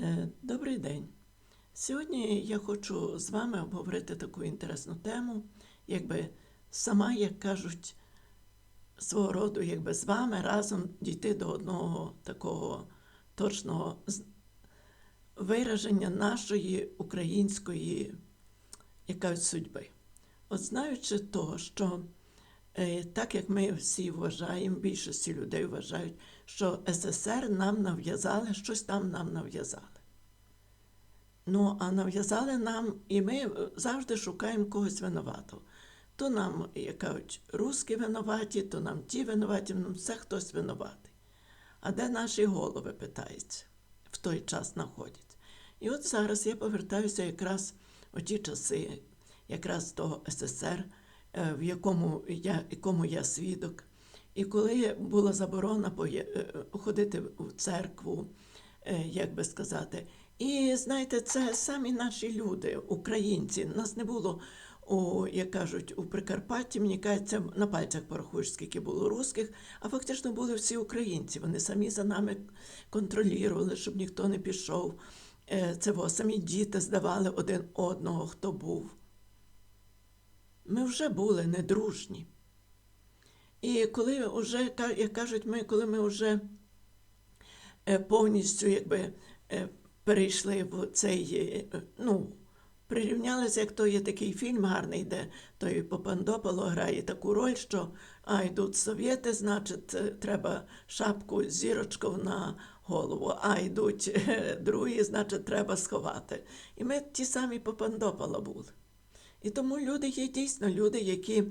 Е, Добрий день. Сьогодні я хочу з вами обговорити таку інтересну тему, якби сама, як кажуть, свого роду, якби з вами разом дійти до одного такого точного вираження нашої української якась судьби. От знаючи то, що е, так як ми всі вважаємо, більшості людей вважають, що СССР нам нав'язали, щось там нам нав'язали. Ну, а нав'язали нам, і ми завжди шукаємо когось винуватого. То нам, як кажуть, русські винуваті, то нам ті винуваті, нам все хтось винуватий. А де наші голови питається, в той час знаходяться. І от зараз я повертаюся якраз у ті часи, якраз того СССР, е, в якому я, якому я свідок. І коли була заборона е, ходити в церкву, е, як би сказати. І знаєте, це самі наші люди, українці. Нас не було, у, як кажуть, у Прикарпатті, мені кажеться, на пальцях порахуєш, скільки було русських, а фактично були всі українці. Вони самі за нами контролювали, щоб ніхто не пішов. Е, Це во, самі діти здавали один одного, хто був. Ми вже були недружні. І коли вже, як кажуть, ми, коли ми вже е, повністю якби, е, перейшли в цей, е, ну, прирівнялися, як то є такий фільм гарний, де той Попандополо грає таку роль, що а йдуть совєти, значить, треба шапку з на голову, а йдуть другі, значить, треба сховати. І ми ті самі Попандополо були. І тому люди є дійсно люди, які,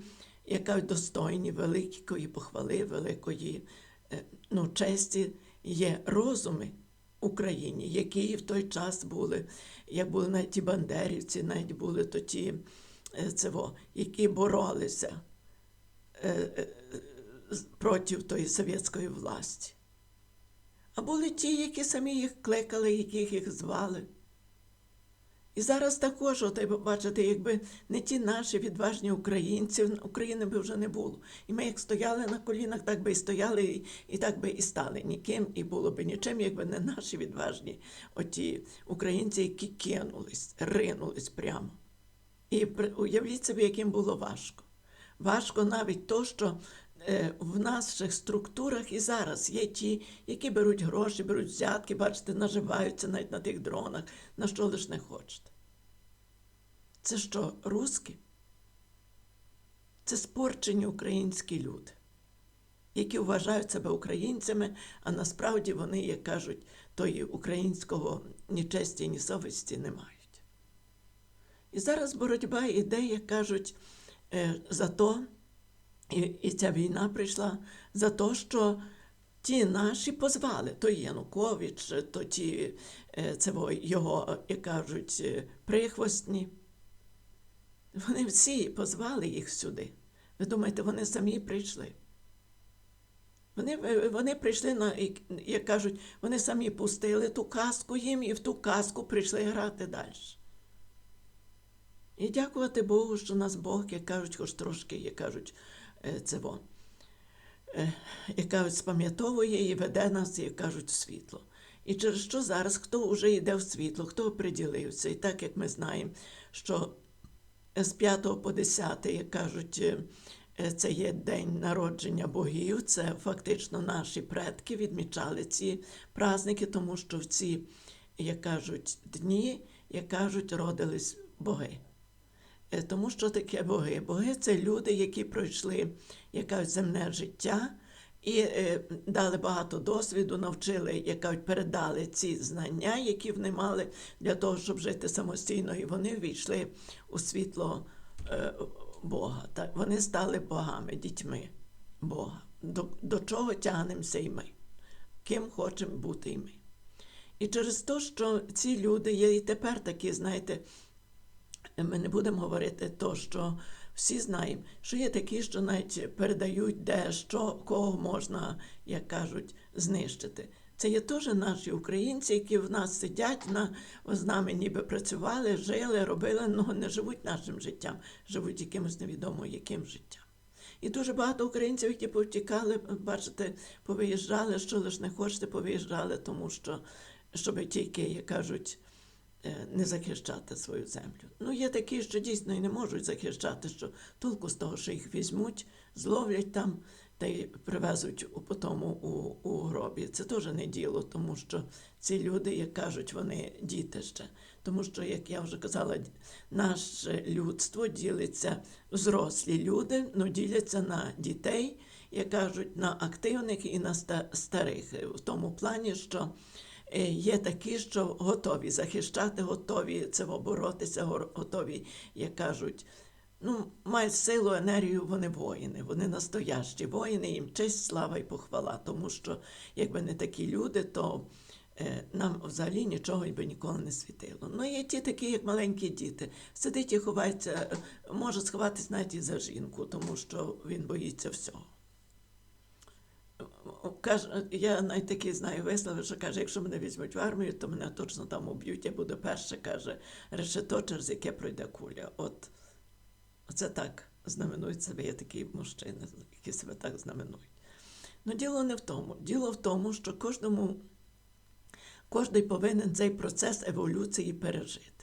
яка достойні великої похвали, великої е, ну, честі, є розуми Україні, які в той час були, як були навіть ті бандерівці, навіть були то ті, е, це які боролися е, проти тої совєтської власті. А були ті, які самі їх кликали, яких їх звали. І зараз також, от, бачите, якби не ті наші відважні українці, України би вже не було. І ми як стояли на колінах, так би і стояли, і, і так би і стали ніким, і було би нічим, якби не наші відважні оті українці, які кинулись, ринулись прямо. І уявіть собі, яким було важко. Важко навіть то, що в наших структурах і зараз є ті, які беруть гроші, беруть взятки, бачите, наживаються навіть на тих дронах, на що лиш не хочете. Це що, русські? Це спорчені українські люди, які вважають себе українцями, а насправді вони, як кажуть, тої українського ні честі, ні совісті не мають. І зараз боротьба йде, як кажуть, е, за то, і, і ця війна прийшла за те, що ті наші позвали, то Янукович, то ті е, це його, як кажуть, е, прихвостні. Вони всі позвали їх сюди. Ви думаєте, вони самі прийшли? Вони, е, вони прийшли на, як- кажуть, вони самі пустили ту казку їм і в ту казку прийшли грати далі. І дякувати Богу, що нас Бог, як кажуть, хоч трошки, як кажуть, е, во, е, як кажуть, спам'ятовує і веде нас, як кажуть, у світло. І через що зараз хто вже йде в світло, хто приділився, і так як ми знаємо, що з 5 по 10, як кажуть, е, це є день народження богів, це фактично наші предки відмічали ці праздники, тому що в ці, як кажуть, дні, як кажуть, родились боги. Е, Тому що таке боги? Боги це люди, які пройшли якесь земне життя і е, дали багато досвіду, навчили, як кажуть, передали ці знання, які вони мали для того, щоб жити самостійно, і вони війшли у світло е, Бога. Так, вони стали богами, дітьми Бога. До, до чого тягнемося і ми? Ким хочемо бути і ми? І через те, що ці люди є і тепер такі, знаєте, ми не будемо говорити то, що всі знаємо, що є такі, що навіть передають, де що, кого можна, як кажуть, знищити. Це є теж наші українці, які в нас сидять, на, з нами ніби працювали, жили, робили, але не живуть нашим життям, живуть якимось невідомо яким життям. І дуже багато українців, які повтікали, бачите, повиїжджали, що лише не хочете, повиїжджали, тому що щоб тільки, як кажуть, е, не захищати свою землю. Ну, є такі, що дійсно і не можуть захищати, що толку з того, що їх візьмуть, зловлять там та й привезуть у потому у, у гробі. Це теж не діло, тому що ці люди, як кажуть, вони діти ще. Тому що, як я вже казала, наше людство ділиться, взрослі люди, ну діляться на дітей, як кажуть, на активних і на старих. В тому плані, що е, є такі, що готові захищати, готові це боротися, готові, як кажуть, ну, мають силу, енергію, вони воїни, вони настоящі воїни, їм честь, слава і похвала. Тому що, якби не такі люди, то е, нам взагалі нічого би ніколи не світило. Ну, є ті такі, як маленькі діти. Сидить і ховається, е, може сховатись навіть і за жінку, тому що він боїться всього. Каже, я навіть такі знаю вислови, що каже, якщо мене візьмуть в армію, то мене точно там уб'ють, я буду перше, каже, решето, через яке пройде куля. От це так знаменують себе, є такі мужчини, які себе так знаменують. Ну, діло не в тому. Діло в тому, що кожному, кожен повинен цей процес еволюції пережити.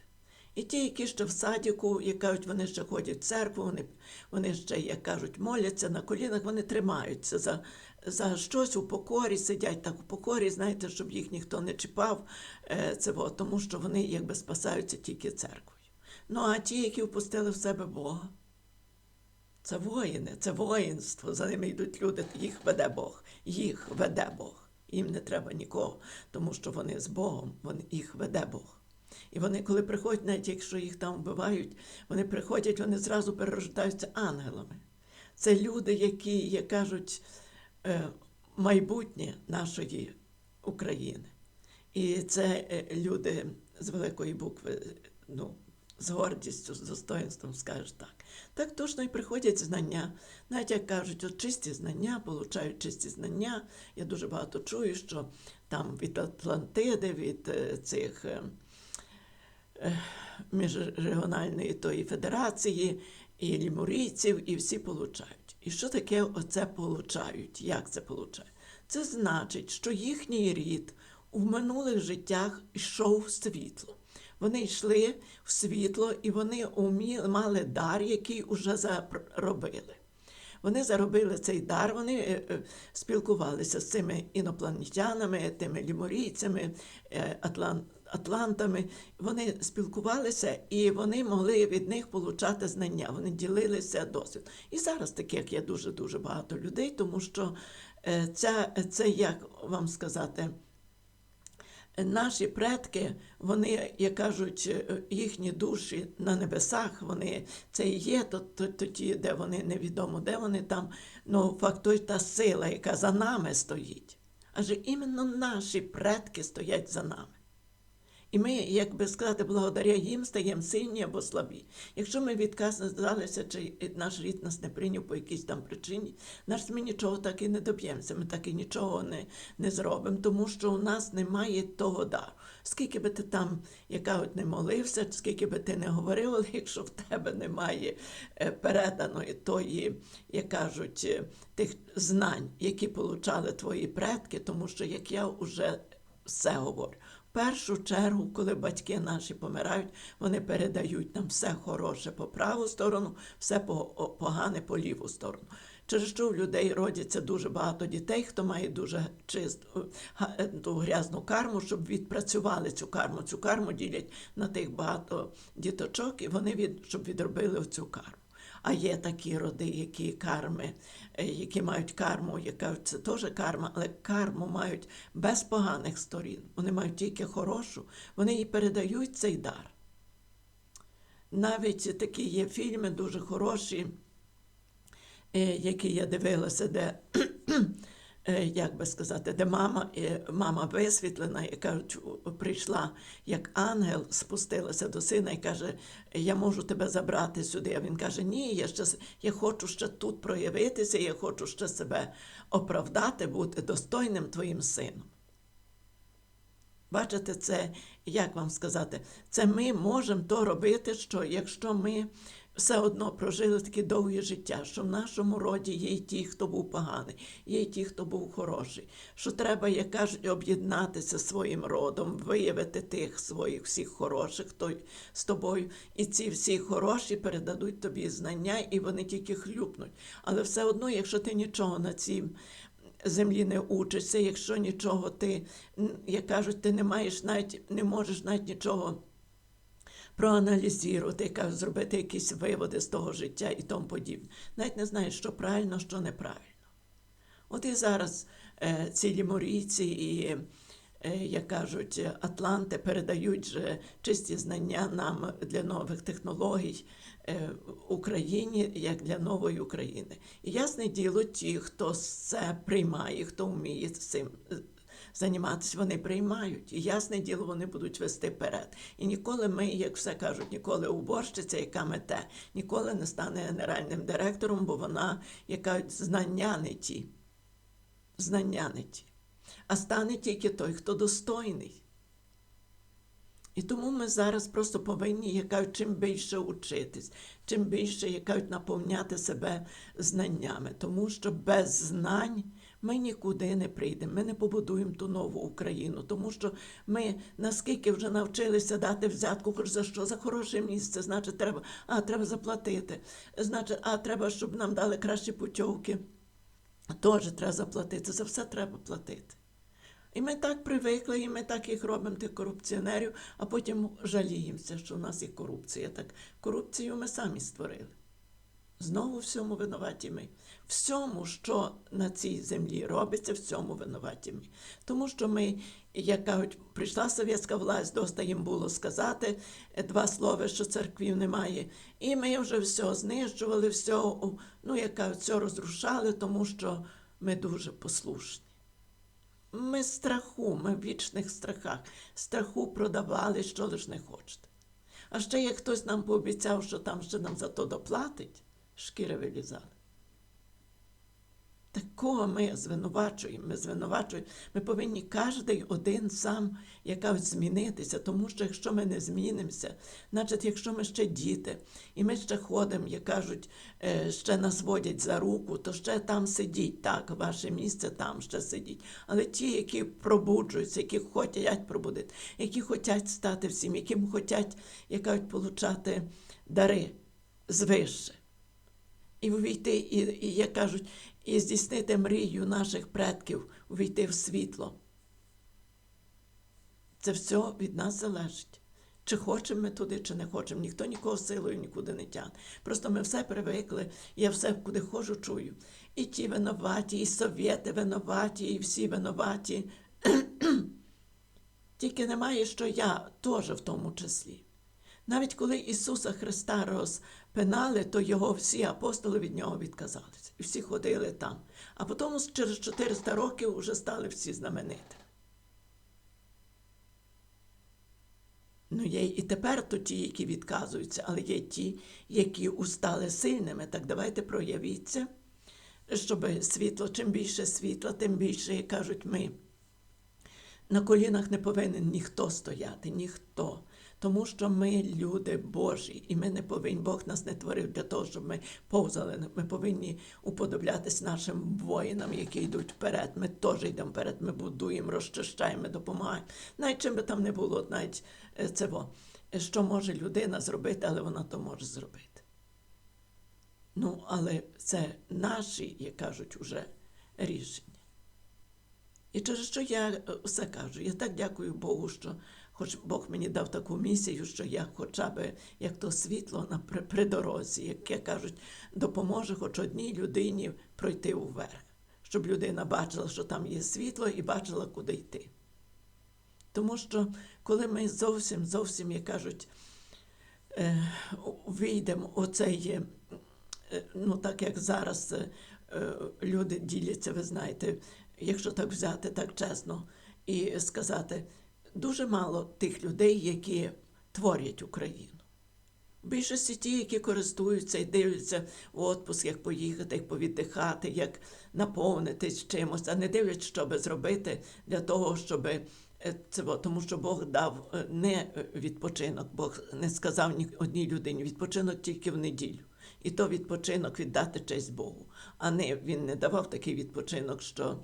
І ті, які ще в садіку, як кажуть, вони ще ходять в церкву, вони, вони ще, як кажуть, моляться на колінах, вони тримаються за, за щось у покорі, сидять так у покорі, знаєте, щоб їх ніхто не чіпав, е, це, тому що вони якби спасаються тільки церквою. Ну а ті, які впустили в себе Бога, це воїни, це воїнство. За ними йдуть люди, їх веде Бог, їх веде Бог. Їм не треба нікого, тому що вони з Богом, вони, їх веде Бог. І вони, коли приходять, навіть якщо їх там вбивають, вони приходять, вони зразу перерождаються ангелами. Це люди, які, як кажуть, е, майбутнє нашої України. І це е, люди з великої букви, ну, з гордістю, з достоинством, скажеш так. Так точно і приходять знання. Навіть як кажуть, от чисті знання, получають чисті знання. Я дуже багато чую, що там від Атлантиди, від е, цих міжрегіональної тої федерації, і лімурійців, і всі получають. І що таке оце получають? Як це получають? Це значить, що їхній рід у минулих життях йшов в світло. Вони йшли в світло і вони умі- мали дар, який вже заробили. Вони заробили цей дар, вони е, е, спілкувалися з цими інопланетянами, тими ліморійцями, е, атлан- атлантами. Вони спілкувалися і вони могли від них получати знання. Вони ділилися досвідом. І зараз таких є дуже-дуже багато людей, тому що е, ця, це, як вам сказати, Наші предки, вони, як кажуть, е, їхні душі на небесах, вони це і є, то, то, то ті, де вони невідомо, де вони там. Ну, факт той та сила, яка за нами стоїть. Адже іменно наші предки стоять за нами. І ми, як би сказати, благодаря їм стаємо сильні або слабі. Якщо ми відказалися, чи наш рід нас не прийняв по якійсь там причині, наш ми нічого так і не доб'ємося, ми так і нічого не, не зробимо, тому що у нас немає того дару. Скільки би ти там, яка не молився, скільки би ти не говорив, але якщо в тебе немає е, переданої тої, як кажуть, е, тих знань, які получали твої предки, тому що як я вже все говорю. Першу чергу, коли батьки наші помирають, вони передають нам все хороше по праву сторону, все по- погане по ліву сторону. Через що в людей родяться дуже багато дітей, хто має дуже чисту га- е, грязну карму, щоб відпрацювали цю карму. Цю карму ділять на тих багато діточок, і вони від, щоб відробили цю карму. А є такі роди, які карми, е, які мають карму, яка це теж карма, але карму мають без поганих сторін. Вони мають тільки хорошу, вони їй передають цей дар. Навіть такі є фільми дуже хороші, е, які я дивилася, де, як би сказати, де мама, е, мама висвітлена, кажуть, прийшла як ангел, спустилася до сина і каже: Я можу тебе забрати сюди. А він каже: Ні, я ще я хочу ще тут проявитися, я хочу ще себе оправдати, бути достойним твоїм сином. Бачите, це, як вам сказати, це ми можемо то робити, що якщо ми все одно прожили таке довге життя, що в нашому роді є й ті, хто був поганий, є й ті, хто був хороший. Що треба, як кажуть, об'єднатися своїм родом, виявити тих своїх всіх хороших, хто з тобою. І ці всі хороші передадуть тобі знання, і вони тільки хлюпнуть. Але все одно, якщо ти нічого на цій землі не учишся, якщо нічого ти, як кажуть, ти не маєш навіть не можеш навіть нічого проаналізувати, зробити якісь виводи з того життя і тому подібне. Навіть не знаєш, що правильно, що неправильно. От і зараз е, ці ліморійці і, е, як кажуть, Атланти передають же чисті знання нам для нових технологій е, Україні, як для нової України. І ясне діло, ті, хто це приймає, хто вміє цим займатися, вони приймають. І ясне діло, вони будуть вести вперед. І ніколи ми, як все кажуть, ніколи уборщиця, яка мете, ніколи не стане генеральним директором, бо вона, яка знання не ті. Знання не ті. А стане тільки той, хто достойний. І тому ми зараз просто повинні, як чим більше учитись, чим більше, як наповняти себе знаннями. Тому що без знань ми нікуди не прийдемо. Ми не побудуємо ту нову Україну, тому що ми наскільки вже навчилися дати взятку, за що? За хороше місце, значить, треба, а треба заплатити. Значить, а треба, щоб нам дали кращі путівки. Теж треба заплатити. За все треба платити. І ми так привикли, і ми так їх робимо, тих корупціонерів, а потім жаліємося, що в нас є корупція. Так корупцію ми самі створили. Знову всьому винуваті ми. Всьому, що на цій землі робиться, всьому винуваті ми. Тому що ми, як кажуть, прийшла совєтська власть, доста їм було сказати е, два слова, що церквів немає. І ми вже все знищували, все, ну, як кажуть, все розрушали, тому що ми дуже послушні. Ми страху, ми в вічних страхах. Страху продавали, що лиш не хочете. А ще як хтось нам пообіцяв, що там ще нам за то доплатить, шкіри вилізали. Такого ми звинувачуємо, ми звинувачуємо. Ми повинні кожен один сам якось змінитися, тому що якщо ми не змінимося, значить, якщо ми ще діти, і ми ще ходимо, як кажуть, е, ще нас водять за руку, то ще там сидіть, так, ваше місце там ще сидіть. Але ті, які пробуджуються, які хочуть пробудити, які хочуть стати всім, які хочуть, як кажуть, получати дари звище. І увійти, і, і як кажуть, і здійснити мрію наших предків, увійти в світло. Це все від нас залежить. Чи хочемо ми туди, чи не хочемо. Ніхто нікого силою нікуди не тягне. Просто ми все привикли, я все, куди ходжу, чую. І ті винуваті, і совєти винуваті, і всі винуваті. Тільки немає, що я теж в тому числі. Навіть коли Ісуса Христа розпинали, то його всі апостоли від нього відказалися. І всі ходили там. А потім через 400 років вже стали всі знаменити. Ну, є і тепер то ті, які відказуються, але є ті, які устали сильними. Так давайте проявіться, щоб світло, чим більше світла, тим більше, як кажуть ми. На колінах не повинен ніхто стояти, ніхто. Тому що ми люди Божі, і ми не повинні, Бог нас не творив для того, щоб ми повзали. Ми повинні уподоблятись нашим воїнам, які йдуть вперед. Ми теж йдемо вперед, ми будуємо, розчищаємо, допомагаємо. Навіть чим би там не було, навіть е, це во, що може людина зробити, але вона то може зробити. Ну, але це наші, як кажуть, уже рішення. І через що я е, все кажу, я так дякую Богу, що хоч Бог мені дав таку місію, що я хоча б як то світло на при, при дорозі, яке кажуть, допоможе хоч одній людині пройти вверх, щоб людина бачила, що там є світло, і бачила, куди йти. Тому що коли ми зовсім, зовсім, як кажуть, е, вийдемо оцей, е, ну так як зараз е, люди діляться, ви знаєте, якщо так взяти так чесно і сказати, дуже мало тих людей, які творять Україну. Більшості ті, які користуються і дивляться в отпуск, як поїхати, як повіддихати, як наповнитись чимось, а не дивляться, що би зробити для того, щоб е, це, тому що Бог дав е, не відпочинок, Бог не сказав ні одній людині, відпочинок тільки в неділю. І то відпочинок віддати честь Богу. А не він не давав такий відпочинок, що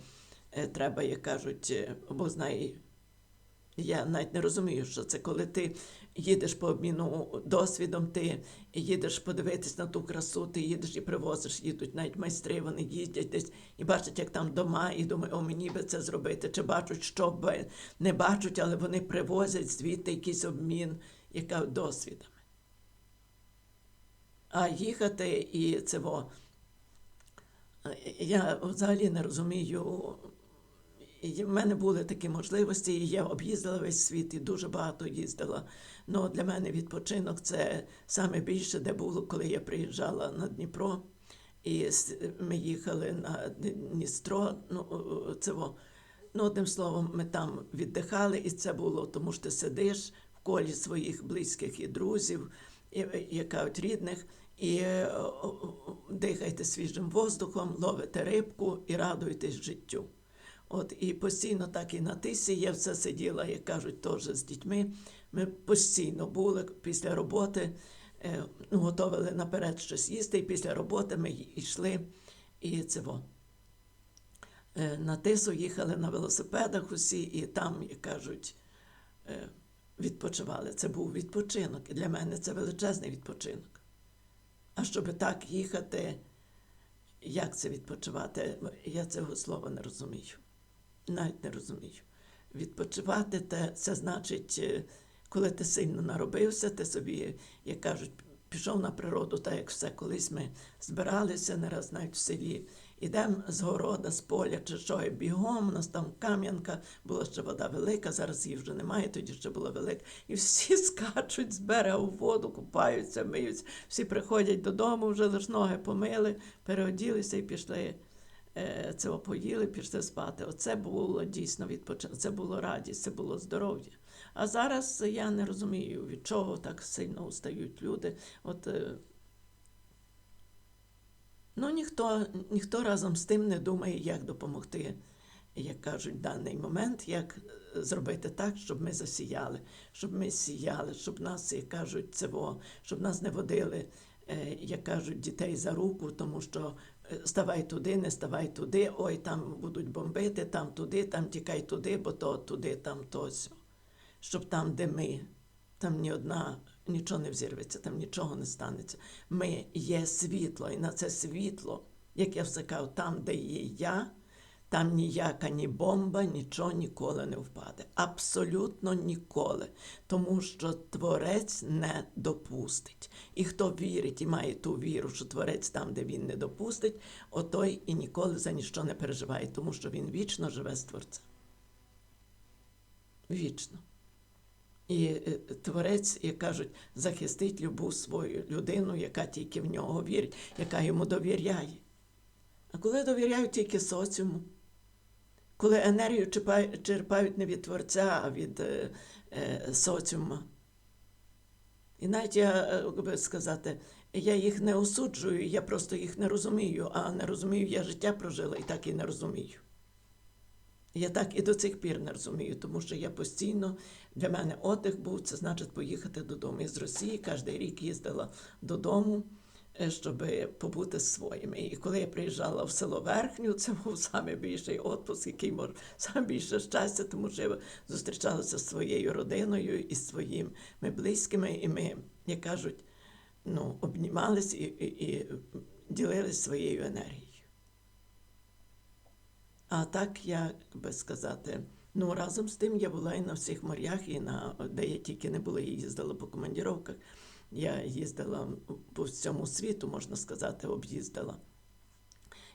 е, треба, як кажуть, Бог знає. Я навіть не розумію, що це коли ти їдеш по обміну досвідом, ти їдеш подивитись на ту красу, ти їдеш і привозиш, їдуть навіть майстри, вони їздять десь і бачать, як там дома, і думають, о, мені би це зробити, чи бачать, що би не бачать, але вони привозять звідти якийсь обмін, яка досвідами. А їхати і це. Я взагалі не розумію. І в мене були такі можливості, і я об'їздила весь світ і дуже багато їздила. Ну, для мене відпочинок це саме більше, де було, коли я приїжджала на Дніпро, і ми їхали на Дністро. Ну, це. Ну, одним словом, ми там віддихали, і це було, тому що ти сидиш в колі своїх близьких і друзів, і, і кажуть, рідних, і е, дихайте свіжим воздухом, ловите рибку і радуєтесь життю. От і постійно так і на тисі я все сиділа, як кажуть, теж з дітьми. Ми постійно були після роботи, е, ну, наперед щось їсти, і після роботи ми йшли і во. Е, На тису їхали на велосипедах усі, і там, як кажуть, е, відпочивали. Це був відпочинок. І для мене це величезний відпочинок. А щоб так їхати, як це відпочивати, я цього слова не розумію. Навіть не розумію. Відпочивати те, це значить, е, коли ти сильно наробився, ти собі, як кажуть, пішов на природу, так як все колись ми збиралися не раз навіть в селі. Ідемо з города, з поля чи що, і бігом, у нас там кам'янка, була ще вода велика, зараз її вже немає, тоді ще була велика. І всі скачуть з берега у воду, купаються, миються. Всі приходять додому, вже лише ноги помили, переоділися і пішли. Е, Це поїли, пішли спати. Оце було дійсно відпочинок, це було радість, це було здоров'я. А зараз я не розумію, від чого так сильно устають люди. От е, Ну, ніхто, ніхто разом з тим не думає, як допомогти, як кажуть, в даний момент, як е, зробити так, щоб ми засіяли, щоб ми сіяли, щоб нас, як кажуть, цево, щоб нас не водили, як кажуть, дітей за руку, тому що ставай туди, не ставай туди, ой, там будуть бомбити, там туди, там тікай туди, бо то туди, там тось. Щоб там, де ми, там ні одна нічого не взірветься, там нічого не станеться. Ми є світло, і на це світло, як я все кажу, там, де є я, там ніяка ні бомба, нічого ніколи не впаде. Абсолютно ніколи. Тому що Творець не допустить. І хто вірить і має ту віру, що Творець там, де він не допустить, отой і ніколи за ніщо не переживає, тому що він вічно живе з Творцем. Вічно. І е, творець, як кажуть, захистить любу свою людину, яка тільки в нього вірить, яка йому довіряє. А коли довіряють тільки соціуму, коли енергію черпають, не від творця, а від е, е, соціума. І навіть я, е, би сказати, я їх не осуджую, я просто їх не розумію, а не розумію, я життя прожила і так і не розумію. Я так і до цих пір не розумію, тому що я постійно для мене отдих був, це значить поїхати додому. Із Росії кожен рік їздила додому, щоб побути з своїми. І коли я приїжджала в село Верхню, це був найбільший відпуск, який може саме більше щастя, тому що я зустрічалася з своєю родиною і з своїми близькими, і ми, як кажуть, ну, обнімалися і, і, і ділилися своєю енергією. А так, як би сказати, ну разом з тим я була і на всіх морях, і на де я тільки не була, я їздила по командіровках. Я їздила по всьому світу, можна сказати, об'їздила.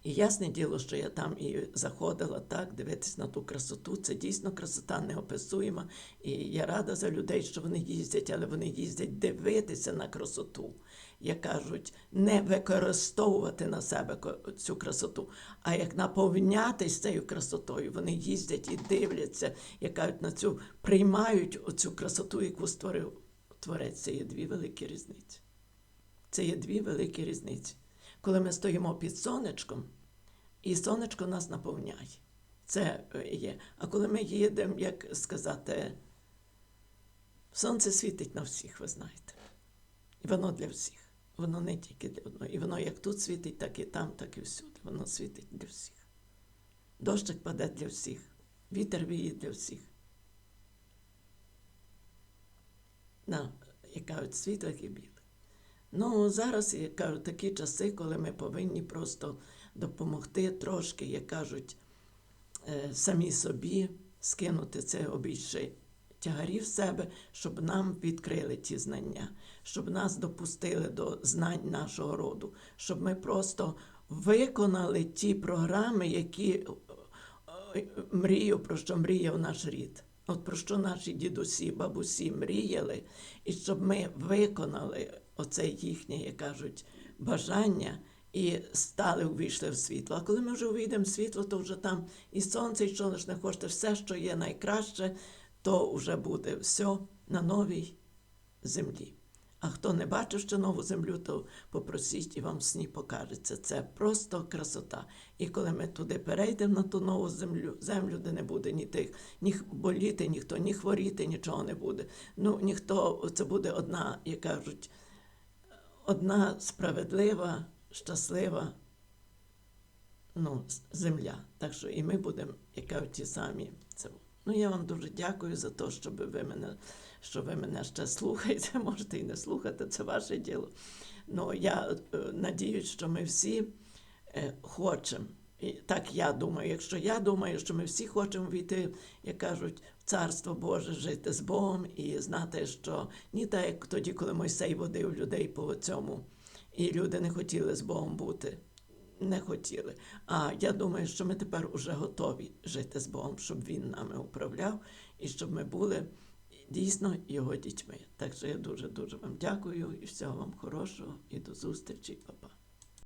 І ясне діло, що я там і заходила так, дивитись на ту красоту. Це дійсно красота неописуєма. І я рада за людей, що вони їздять, але вони їздять дивитися на красоту. Як кажуть, не використовувати на себе цю красоту, а як наповнятись цією красотою. Вони їздять і дивляться, як кажуть, на цю приймають оцю красоту, яку створив творець. Це є дві великі різниці. Це є дві великі різниці. Коли ми стоїмо під сонечком, і сонечко нас наповняє. Це е, є. А коли ми їдемо, як сказати, сонце світить на всіх, ви знаєте. І воно для всіх. Воно не тільки для одного. І воно як тут світить, так і там, так і всюди. Воно світить для всіх. Дощик паде для всіх, вітер віє для всіх. На, як кажуть, світлих і білих. Ну, зараз, як кажуть, такі часи, коли ми повинні просто допомогти трошки, як кажуть, е, самі собі скинути це обійши тягарі в себе, щоб нам відкрили ті знання, щоб нас допустили до знань нашого роду, щоб ми просто виконали ті програми, які е, мрію, про що мріяв наш рід. От про що наші дідусі, бабусі мріяли, і щоб ми виконали оце їхнє, як кажуть, бажання і стали увійшли в світло. А коли ми вже увійдемо в світло, то вже там і сонце, і лиш хочете, все, що є найкраще, то вже буде все на новій землі. А хто не бачив ще нову землю, то попросіть і вам сні покажеться. Це просто красота. І коли ми туди перейдемо на ту нову землю, землю, де не буде ні тих, ні боліти, ніхто, ні хворіти, нічого не буде. Ну ніхто, це буде одна, як кажуть, одна справедлива, щаслива ну, земля. Так що і ми будемо, як кажуть, ті самі. Це. Ну, я вам дуже дякую за те, що ви мене, що ви мене ще слухаєте. Можете і не слухати, це ваше діло. Ну, я е, надіюсь, що ми всі е, хочемо. І так я думаю, якщо я думаю, що ми всі хочемо війти, як кажуть, в Царство Боже, жити з Богом і знати, що ні так, як тоді, коли Мойсей водив людей по цьому, і люди не хотіли з Богом бути. Не хотіли. А я думаю, що ми тепер уже готові жити з Богом, щоб Він нами управляв і щоб ми були дійсно його дітьми. Так що я дуже дуже вам дякую і всього вам хорошого і до зустрічі, Па-па.